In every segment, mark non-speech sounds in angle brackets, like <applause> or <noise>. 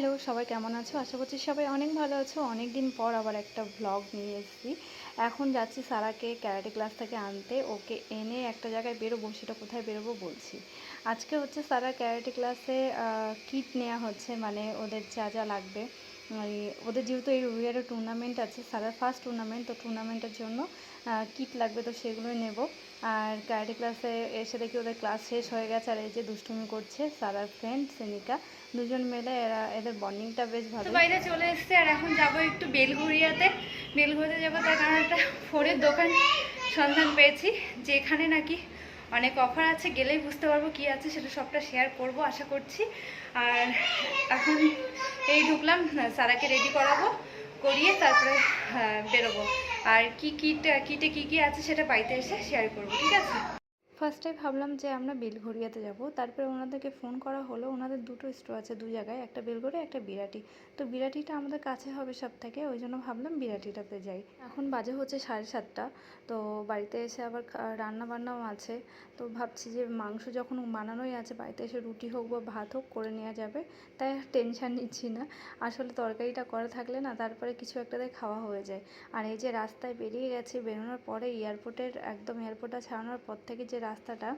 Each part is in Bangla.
হ্যালো, সবাই কেমন আছো? আশা করছি সবাই অনেক ভালো আছো। অনেক দিন পর আবার একটা ভ্লগ নিয়ে এসেছি। এখন যাচ্ছি সারাকে ক্যারাটে ক্লাস থেকে আনতে। ওকে এনে একটা জায়গায় বেরোবো, সেটা কোথায় বেরোবো বলছি। আজকে হচ্ছে সারা ক্যারাটে ক্লাসে কিট নেওয়া হচ্ছে মানে ওদের যা যা লাগবে। মানে ওদের যেহেতু এই রবিবারে টুর্নামেন্ট আছে, সারার ফার্স্ট টুর্নামেন্ট তো টুর্নামেন্টের জন্য কিট লাগবে তো সেগুলোই নেব। আর ক্যারাটে ক্লাসে এসে দেখি ওদের ক্লাস শেষ হয়ে গেছে আর এই যে দুষ্টুমি করছে সারার ফ্রেন্ড সেনিকা দুজন মিলে এরা এদের বন্ডিংটা বেশ ভালো বাইরে চলে এসেছে আর এখন যাব একটু বেলঘড়িয়াতে। বেলঘড়িয়াতে যাব তার কারণ একটা ফোনের দোকান সন্ধান পেয়েছি যেখানে নাকি অনেক অফার আছে গেলেই বুঝতে পারব কি আছে সেটা সবটা শেয়ার করব আশা করছি। আর এখন এই ঢুকলাম সারাকে রেডি করাবো করিয়ে তারপরে বেরোবো। আর কি কিট কিটে কি কি আছে সেটা বাড়িতে এসে শেয়ার করব ঠিক আছে? ফার্স্টে ভাবলাম যে আমরা বেলঘড়িয়াতে যাব। তারপরে ওনাদেরকে ফোন করা হলো। ওনাদের দুটো স্টোর আছে দু জায়গায়, একটা বেলঘড়িয়া একটা বিরাটি। তো বিরাটিটা আমাদের কাছে হবে সব থেকে ওই জন্য ভাবলাম বিরাটিটাতে যাই। এখন বাজে হচ্ছে সাড়ে সাতটা। তো বাড়িতে এসে আবার রান্না বান্নাও আছে। তো ভাবছি যে মাংস যখন বানানোই আছে, বাড়িতে এসে রুটি হোক বা ভাত হোক করে নেওয়া যাবে। তাই টেনশান নিচ্ছি না। আসলে তরকারিটা করা থাকলে না, তারপরে কিছু একটাতে খাওয়া হয়ে যায়। আর এই যে রাস্তায় বেরিয়ে গেছি, বেরোনোর পরে এয়ারপোর্টের একদম এয়ারপোর্টটা ছাড়ানোর পর থেকে যে রাস্তাটা,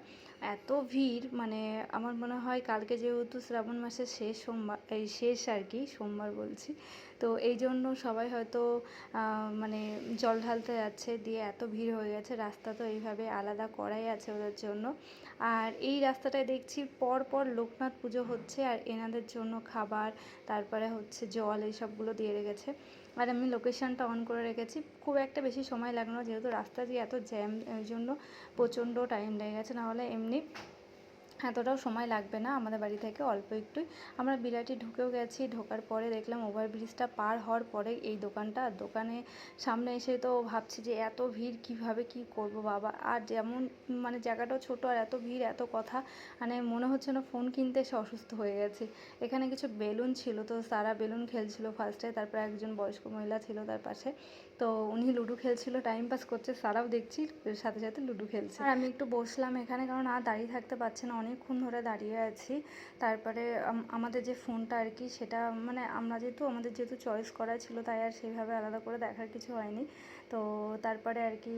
এত ভিড় মানে আমার মনে হয় কালকে যেহেতু শ্রাবণ মাসের শেষ সোমবার, এই শেষ আর কি, সোমবার বলছি, তো এই জন্য সবাই হয়তো মানে জল ঢালতে যাচ্ছে, দিয়ে এত ভিড় হয়ে গেছে, রাস্তা তো এইভাবে আলাদা করাই আছে ওদের জন্য। আর এই রাস্তাটায় দেখছি পর পর লোকনাথ পুজো হচ্ছে, আর এনাদের জন্য খাবার, তারপরে হচ্ছে জল এইসবগুলো দিয়ে রেখেছে। আর আমি লোকেশানটা অন করে রেখেছি। খুব একটা বেশি সময় লাগল যেহেতু রাস্তা দিয়ে এত জ্যাম জন্য প্রচণ্ড টাইম লেগে গেছে। নাহলে এমনি এতটাও সময় লাগবে না আমাদের বাড়ি থেকে অল্প একটুই। আমরা বিরাটি ঢুকেও গেছি, ঢোকার পরে দেখলাম ওভারব্রিজটা পার হওয়ার পরে এই দোকানটা। দোকানে সামনে এসে তো ভাবছি যে এত ভিড় কীভাবে কি করব বাবা? আর যেমন মানে জায়গাটাও ছোট আর এত ভিড়, এত কথা মানে মনে হচ্ছে না ফোন কিনতে এসে অসুস্থ হয়ে গেছি। এখানে কিছু বেলুন ছিল তো, সারা বেলুন খেলছিল ফার্স্টে তারপর একজন বয়স্ক মহিলা ছিল তার পাশে। তো উনি লুডো খেলছিল টাইম পাস করছে, সারাও দেখছি, সাথে সাথে লুডো খেলছে। আর আমি একটু বসলাম এখানে, কারণ আর দাঁড়িয়ে থাকতে পারছে না অনেকক্ষণ ধরে দাঁড়িয়ে আছি। তারপরে আমাদের যে ফোনটা আর কি, সেটা মানে আমরা যেহেতু, আমাদের যেহেতু চয়েস করা ছিল, তাই আর সেইভাবে আলাদা করে দেখার কিছু হয়নি। তো তারপরে আর কি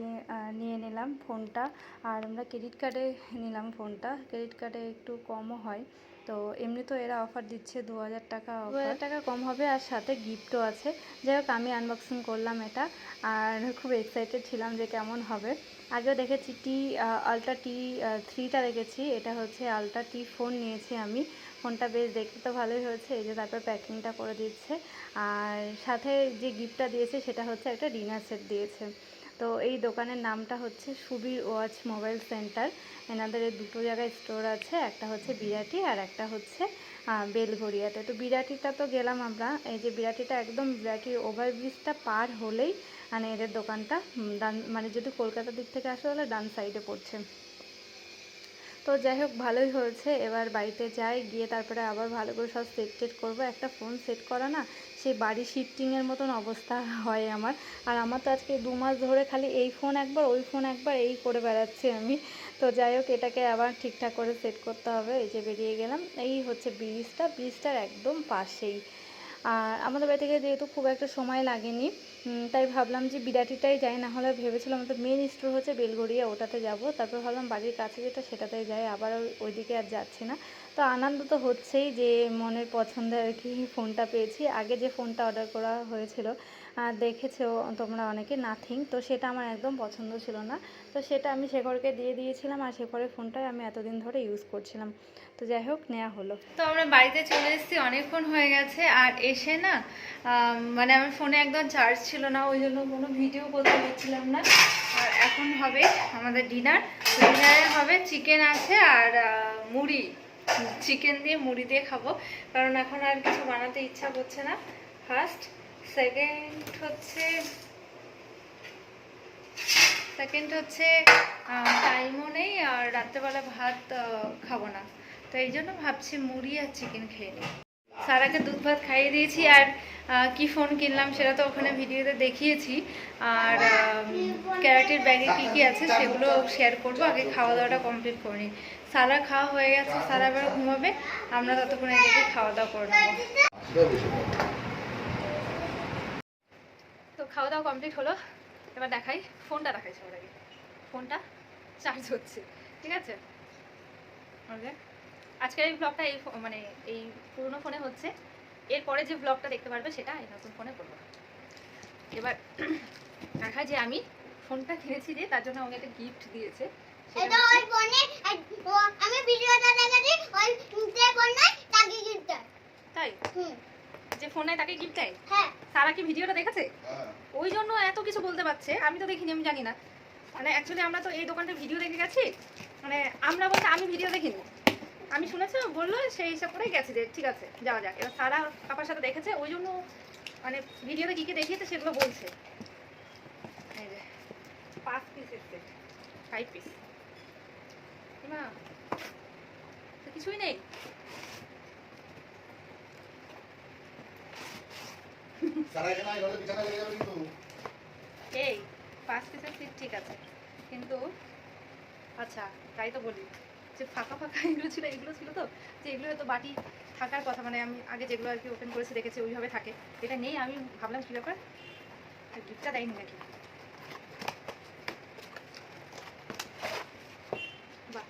নিয়ে নিলাম ফোনটা। আর আমরা ক্রেডিট কার্ডে নিলাম ফোনটা। ক্রেডিট কার্ডে একটু কমও হয়। তো এমনি তো এরা অফার দিচ্ছে দু হাজার টাকা দু হাজার টাকা কম হবে, আর সাথে গিফটও আছে। যাই হোক, আমি আনবক্সিং করলাম এটা। আর খুব এক্সাইটেড ছিলাম যে কেমন হবে। আগেও দেখেছি টি আলট্রা টি থ্রিটা দেখেছি। এটা হচ্ছে আলট্রা টি ফোন নিয়েছি আমি। ফোনটা বেশ দেখতে তো ভালোই হয়েছে, এই যে তারপর প্যাকিংটা করে দিচ্ছে। আর সাথে যে গিফটটা দিয়েছে, সেটা হচ্ছে একটা ডিনার সেট দিয়েছে। তো এই দোকানের নামটা হচ্ছে সুবীর ওয়াচ মোবাইল সেন্টার। এনাদের দুটো জায়গায় স্টোর আছে, একটা হচ্ছে বিরাটি আর একটা হচ্ছে বেলঘড়িয়াতে। তো বিরাটিটা তো গেলাম আমরা। এই যে বিরাটিটা একদম বিরাটির ওভারব্রিজটা পার হলেই মানে এদের দোকানটা ডান মানে যদি কলকাতার দিক থেকে আসে তাহলে ডান সাইডে পড়ছে। তো যাই হোক, ভালোই হয়েছে। এবার বাড়িতে যাই, গিয়ে তারপরে আবার ভালো করে সব সেট টেট করব। একটা ফোন সেট করা না, সেই বাড়ি শিফটিংয়ের মতন অবস্থা <laughs> হয় আমার। আর আমার তো আজকে দু মাস ধরে খালি এই ফোন একবার, ওই ফোন একবার, এই করে বেড়াচ্ছি আমি। তো যাই হোক, এটাকে আবার ঠিকঠাক করে সেট করতে হবে। এই যে বেরিয়ে গেলাম, এই হচ্ছে ব্রিজটা ব্রিজটার একদম পাশেই। আর আমাদের বাড়ি থেকে যেহেতু খুব একটা সময় লাগেনি তাই ভাবলাম যে বিরাটিটাই যাই, না হলে ভেবেছিলাম তো মেন স্টোর হচ্ছে বেলগড়িয়া ওটাতে যাব। তারপর ভাবলাম বাড়ির কাছে যেটা সেটাতে যাই, আবার ওই- ওইদিকে আর যাচ্ছি না। তো আনন্দ তো হচ্ছেই যে মনের পছন্দের আর কি ফোনটা পেয়েছি। আগে যে ফোনটা অর্ডার করা হয়েছিল দেখেছ তোমরা অনেকে নাথিং তো সেটা আমার একদম পছন্দ ছিল না। তো সেটা আমি শেখরকে দিয়ে দিয়েছিলাম আর শেখরের ফোনটাই আমি এতদিন ধরে ইউজ করছিলাম। তো যাই হোক নেওয়া হলো। তো আমরা বাড়িতে চলে এসেছি, অনেকক্ষণ হয়ে গেছে। আর এসে না মানে আমার ফোনে একদম চার্জ ছিল না, ওই জন্য কোনো ভিডিও করতে পারছিলাম না। আর এখন হবে আমাদের ডিনার ডিনারে হবে চিকেন আছে আর মুড়ি। চিকেন দিয়ে মুড়ি দিয়ে খাব। কারণ এখন আর কিছু বানাতে ইচ্ছা করছে না। ফার্স্ট সেকেন্ড হচ্ছে সেকেন্ড হচ্ছে টাইমও নেই আর রাত্রেবেলা ভাত খাব না। তো এই জন্য ভাবছি মুড়ি আর চিকেন খেয়ে নিই। সারাকে দুধ ভাত খাইয়ে দিয়েছি আর কি ফোন কিনলাম সেটা তো ওখানে ভিডিওতে দেখিয়েছি। আর ক্যারাটের ব্যাগে কি কি আছে সেগুলো শেয়ার করব, আগে খাওয়া দাওয়াটা কমপ্লিট করে নিই। সারা খাওয়া হয়ে গেছে, সারা এবার ঘুমাবে, আমরা ততক্ষণ এদিকে খাওয়া দাওয়া করে নেব সেটা বেশি ভালো। তো খাওয়া দাওয়া কমপ্লিট হলো এবার দেখাই ফোনটা দেখাই সবার আগে। ফোনটা চার্জ হচ্ছে ঠিক আছে? ওকে? আজকের এই ব্লগটা এই মানে এই পুরনো ফোনে হচ্ছে। এরপরে যে ব্লগটা দেখতে পারবে সেটা এই নতুন ফোনে করব। এবার দেখা যে আমি ফোনটা কিনেছি যে তার জন্য আমাকে একটা গিফট দিয়েছে। তাই? হুম। যে ফোন নেয় তাকে গিফট দেয়? হ্যাঁ। সারা কি ভিডিওটা দেখেছে? হ্যাঁ। ওই জন্য এত কিছু বলতে পারছে। আমি তো দেখিনি আমি জানি না। মানে অ্যাকচুয়ালি আমরা তো এই দোকানটা ভিডিও দেখে গেছি। মানে আমরা বলতে আমি ভিডিও দেখিনি। আমি শুনেছি বলল সেই হিসাব করেই গেছি যে ঠিক আছে যাওয়া যাক। এবার সারা পাপার সাথে দেখেছে ওই জন্য মানে ভিডিওতে কী কী দেখিয়েছে সেগুলো বলছে। পাঁচ পিস এসছে ফাইভ পিস না কিছুই নেই। এই, পাঁচ পিসের সিট ঠিক আছে। কিন্তু আচ্ছা তাই তো বলি, যে ফাঁকা ফাঁকা এগুলো ছিল এগুলো ছিল তো, যে এগুলো তো বাটি থাকার কথা মানে আমি আগে যেগুলো আর কি ওপেন করেছি, দেখেছি, ওইভাবে থাকে। এটা নেই, আমি ভাবলাম কী ব্যাপার? গিফটটা দেয়নি নাকি? বাহ,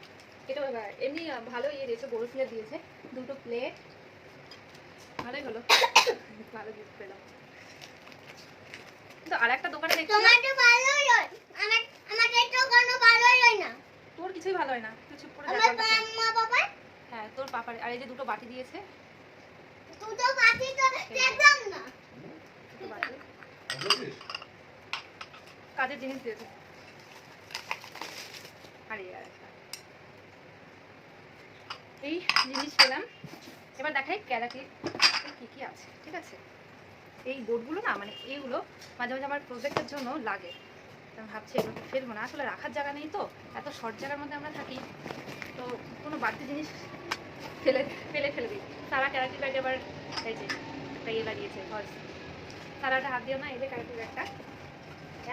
এটা এমনি ভালো ইয়ে দিয়েছে বড় দিয়েছে, দুটো প্লেট ভালোই হলো ভালো গিফট পেলাম তো আর একটা দোকানে দেখছি। তোমার তো ভালোই হয়। আমার আমার তো কোনো ভালোই হয় না। তোর কিছুই ভালো হয় না। তুই চুপ করে আমার মা বাবা? হ্যাঁ তোর পাপার আর এই যে দুটো বাটি দিয়েছে। তুই তো তো দেখলাম না। দুটো বাটি। কাজের জিনিস দিয়েছে। আর এই এই জিনিস পেলাম। এবার দেখাই ক্যারাটি কি কি আছে? ঠিক আছে? এই বোর্ডগুলো না মানে এইগুলো মাঝে মাঝে আমার প্রজেক্টের জন্য লাগে। আমি ভাবছি এগুলো ফেলব না। আসলে রাখার জায়গা নেই তো, এত শর্ট জায়গার মধ্যে আমরা থাকি। তো কোনো বাড়তি জিনিস ফেলে ফেলে ফেলে দিই সারা ক্যারাটি ব্যাগে আবার এই যে একটা ইয়ে লাগিয়েছে ভয়েস সারাটা হাত দিও না, এই যে ক্যারাটি ব্যাগটা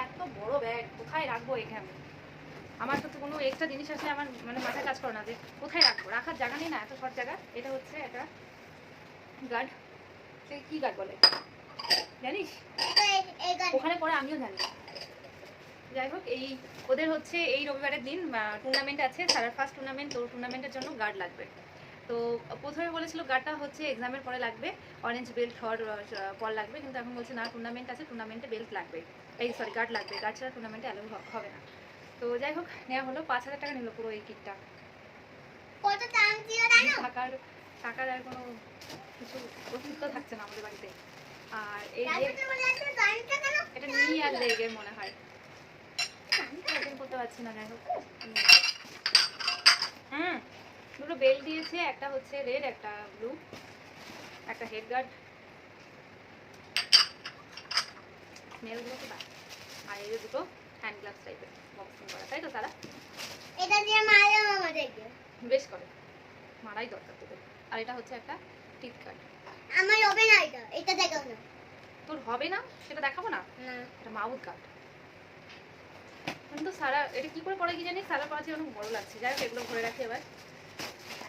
এত বড় ব্যাগ কোথায় রাখব এখানে? আমার তো কোনো এক্সট্রা জিনিস আসলে আমার মানে মাথায় কাজ করে না যে কোথায় রাখব? রাখার জায়গা নেই না, এত শর্ট জায়গা। এটা হচ্ছে একটা গার্ড? সে কি গার্ড বলে? জানিস? ওখানে পরে আমিও জানি। যাই হোক এই ওদের হচ্ছে এই রবিবারের দিন টুর্নামেন্ট আছে। সারার ফার্স্ট টুর্নামেন্ট তো টুর্নামেন্টের জন্য গার্ড লাগবে। তো প্রথমে বলেছিল গার্ডটা হচ্ছে এক্সামের পরে লাগবে। অরেঞ্জ বেল্ট হওয়ার পর লাগবে। কিন্তু এখন বলছে না টুর্নামেন্ট আছে টুর্নামেন্টে বেল্ট লাগবে। এই সরি গার্ড লাগবে। গার্ড ছাড়া টুর্নামেন্টে অ্যালাউ হবে না। তো যাই হোক নেওয়া হলো। পাঁচ হাজার টাকা নিল পুরো এই কিটটা কত দাম ছিল জানো? টাকার টাকার আর কোনো কিছু অস্তিত্ব থাকছে না আমাদের বাড়িতে। আর এই এটা নিয়ে আর লেগে মনে হয়। করতে পারছি না হোক। হুম দুটো বেল্ট দিয়েছে একটা হচ্ছে রেড একটা ব্লু একটা হেড গার্ড। মেলগুলো তো। আর এই দুটো হ্যান্ড গ্লাভস টাইপের বক্সিং করা তাই তো তারা? এটা দিয়ে মারলাম আমাদেরকে। বেশ করে। মারাই দরকার তোদের। আর এটা হচ্ছে একটা টিক কার্ড। আমার হবে না এটা এটা দেখাও না। তোর হবে না? সেটা দেখাবো না? না। এটা মাউথ গার্ড কিন্তু সারা এটা কি করে পরে কি জানি সারা পড়াচ্ছি অনেক বড় লাগছে। যাই হোক এগুলো ভরে রাখি এবার।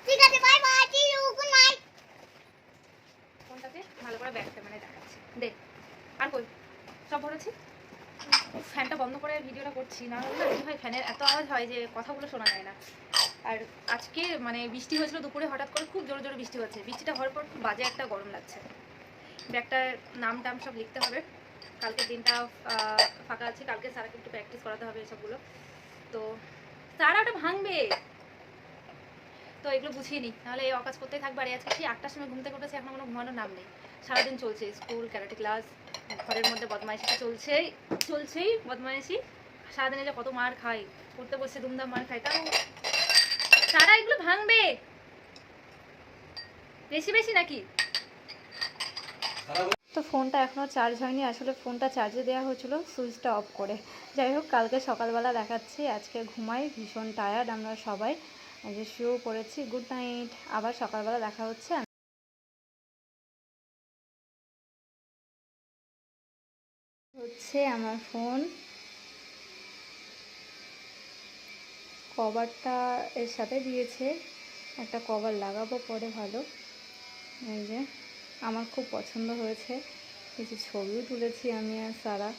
ঠিক আছে bye bye see you good night ফোনটাতে ভালো করে ব্যাক ক্যামেরায় দেখাচ্ছি। দেখ আর কই? সব ভরেছি ফ্যানটা বন্ধ করে ভিডিওটা করছি, না হলে কি হয় ফ্যানের এত আওয়াজ হয় যে কথাগুলো শোনা যায় না। আর আজকে মানে বৃষ্টি হয়েছিল দুপুরে, হঠাৎ করে খুব জোরে জোরে বৃষ্টি হচ্ছে। বৃষ্টিটা হওয়ার পর খুব বাজে একটা গরম লাগছে। ব্যাগটার নাম টাম সব লিখতে হবে। কালকের দিনটা ফাঁকা আছে, কালকে সারাকে একটু প্র্যাকটিস করাতে হবে এসবগুলো। তো সারা ওটা ভাঙবে। তো এগুলো বুঝিয়ে নিই। নাহলে এই অকাজ করতেই থাকবে। আর আজকে সেই আটটার সময় ঘুম থেকে উঠেছে এখন কোনো ঘুমানোর নাম নেই। সারাদিন চলছে, স্কুল ক্যারাটে ক্লাস ঘরের মধ্যে বদমাইশি চলছেই চলছেই বদমাইশি। সারাদিনে যে কত মার খাই পড়তে বসে দুমদাম মার খাই তাও সারা এগুলো ভাঙবে। বেশি বেশি নাকি? তো ফোনটা এখনও চার্জ হয়নি, আসলে ফোনটা চার্জে দেওয়া হয়েছিল, সুইচটা অফ করে। যাই হোক, কালকে সকালবেলা দেখাচ্ছি, আজকে ঘুমাই, ভীষণ টায়ার্ড আমরা সবাই। যে শুয়েও পড়েছি গুড নাইট আবার সকালবেলা দেখা হচ্ছে। হচ্ছে আমার ফোন। কভারটা এর সাথে দিয়েছে। একটা কভার লাগাবো পরে ভালো। এই যে, আমার খুব পছন্দ হয়েছে। কিছু ছবিও তুলেছি আমি আর সারা।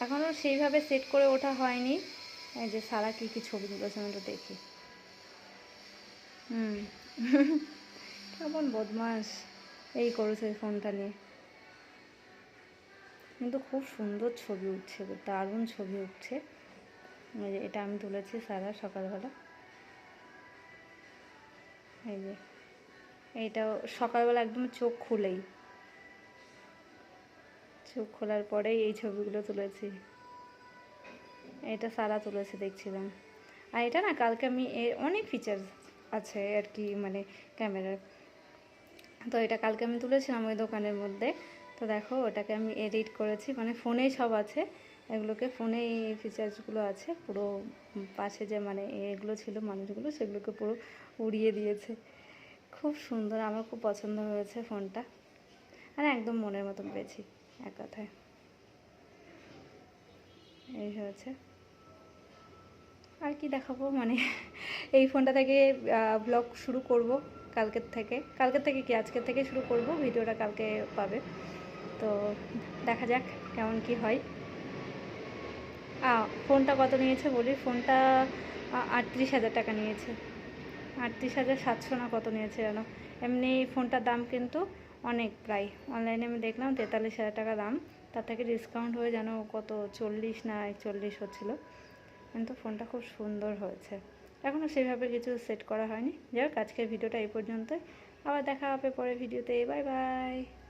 এখনও সেইভাবে সেট করে ওঠা হয়নি। এই যে সারা কী কী ছবি তুলেছে আমি একটু দেখি। হুম। কেমন বদমাস এই করেছে ফোনটা নিয়ে। কিন্তু খুব সুন্দর ছবি উঠছে, দারুণ ছবি উঠছে। এটা আমি তুলেছি সারা সকালবেলা। এই যে এইটা সকালবেলা একদম চোখ খুলেই। চোখ খোলার পরেই এই ছবিগুলো তুলেছি। এটা সারা তুলেছে দেখছিলাম। আর এটা না, কালকে আমি এর অনেক ফিচার্স আছে আর কি মানে ক্যামেরার। তো এটা কালকে আমি তুলেছিলাম ওই দোকানের মধ্যে। তো দেখো, ওটাকে আমি এডিট করেছি মানে ফোনেই সব আছে। এগুলোকে ফোনেই ফিচার্সগুলো আছে, পুরো পাশে যে মানে এগুলো ছিল মানুষগুলো, সেগুলোকে পুরো উড়িয়ে দিয়েছে। খুব সুন্দর, আমার খুব পছন্দ হয়েছে ফোনটা। আর একদম মনের মতন পেয়েছি, এক কথায়। এই হয়েছে। আর কি দেখাবো? মানে এই ফোনটা থেকে ব্লগ শুরু করব কালকের থেকে। কালকের থেকে কি? আজকের থেকে শুরু করব। ভিডিওটা কালকে পাবে। তো দেখা যাক কেমন কি হয়। ফোনটা কত নিয়েছে বলি? ফোনটা আটত্রিশ হাজার টাকা নিয়েছে। আটত্রিশ হাজার সাতশো না কত নিয়েছে যেন। এমনি ফোনটার দাম কিন্তু অনেক প্রায়। অনলাইনে আমি দেখলাম তেতাল্লিশ হাজার টাকা দাম। তার থেকে ডিসকাউন্ট হয়ে যেন কত? চল্লিশ না একচল্লিশ হচ্ছিল। কিন্তু ফোনটা খুব সুন্দর হয়েছে। এখনও সেভাবে কিছু সেট করা হয়নি। যাই হোক, আজকের ভিডিওটা এই পর্যন্তই। আবার দেখা হবে পরের ভিডিওতে। Bye bye.